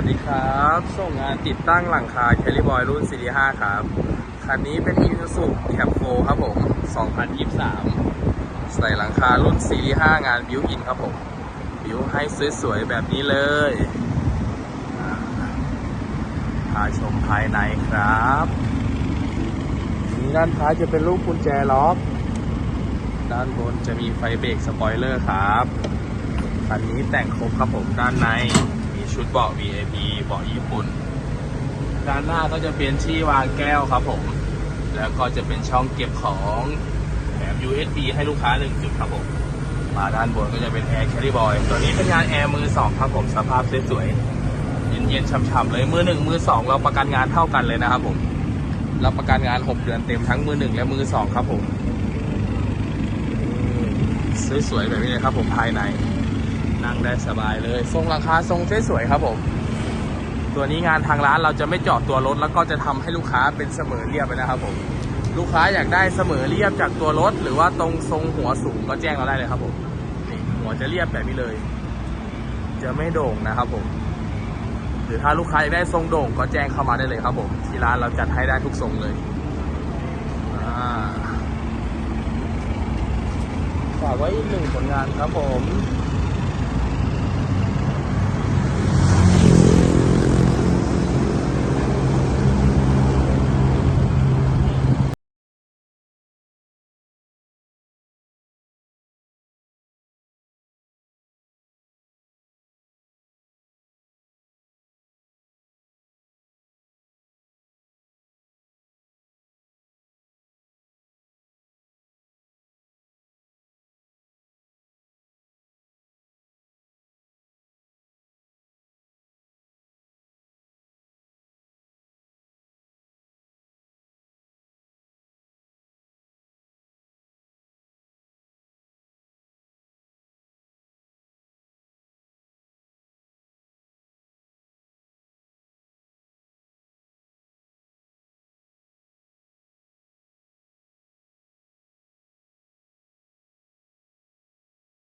วัสดีครับ ส่งงานติดตั้งหลังคาแคลิบอยรุ่น Series 5ครับ คันนี้เป็น Isuzu Cap 4ครับผม 2023 ใส่หลังคารุ่น Series 5งานบิวอินครับผม บิวให้สวยๆแบบนี้เลยพาชมภายในครับนี่ด้านท้ายจะเป็นลูกกุญแจล็อก ด้านบนจะมีไฟเบรกสปอยเลอร์ครับ คันนี้แต่งครบครับผมด้านใน ชุดเบาะ VIP เบาะญี่ปุ่น ด้านหน้าก็จะเป็นที่วางแก้วครับผม แล้วก็จะเป็นช่องเก็บของแถม USB ให้ลูกค้าหนึ่งจุดครับผม มาด้านบนก็จะเป็นแอร์แคริบอยตัวนี้เป็นงานแอร์มือสองครับผม สภาพสวยๆ เย็นๆช่ำๆเลย มือหนึ่งมือสองเราประกันงานเท่ากันเลยนะครับผม รับประกันงาน 6 เดือนเต็มทั้งมือหนึ่งและมือสองครับผมอืมสวยๆแบบนี้เลยครับผมภายใน นั่งได้สบายเลย ทรงราคาทรงสวยๆครับผม ตัวนี้งานทางร้านเราจะไม่เจาะตัวรถ แล้วก็จะทำให้ลูกค้าเป็นเสมอเรียบไปนะครับผม ลูกค้าอยากได้เสมอเรียบจากตัวรถ หรือว่าตรงทรงหัวสูงก็แจ้งเราได้เลยครับผมนี่หัวจะเรียบแบบนี้เลย จะไม่โด่งนะครับผม หรือถ้าลูกค้าอยากได้ทรงโด่งก็แจ้งเข้ามาได้เลยครับผม ที่ร้านเราจัดให้ได้ทุกทรงเลยฝากไว้อีกหนึ่งผลงานครับผม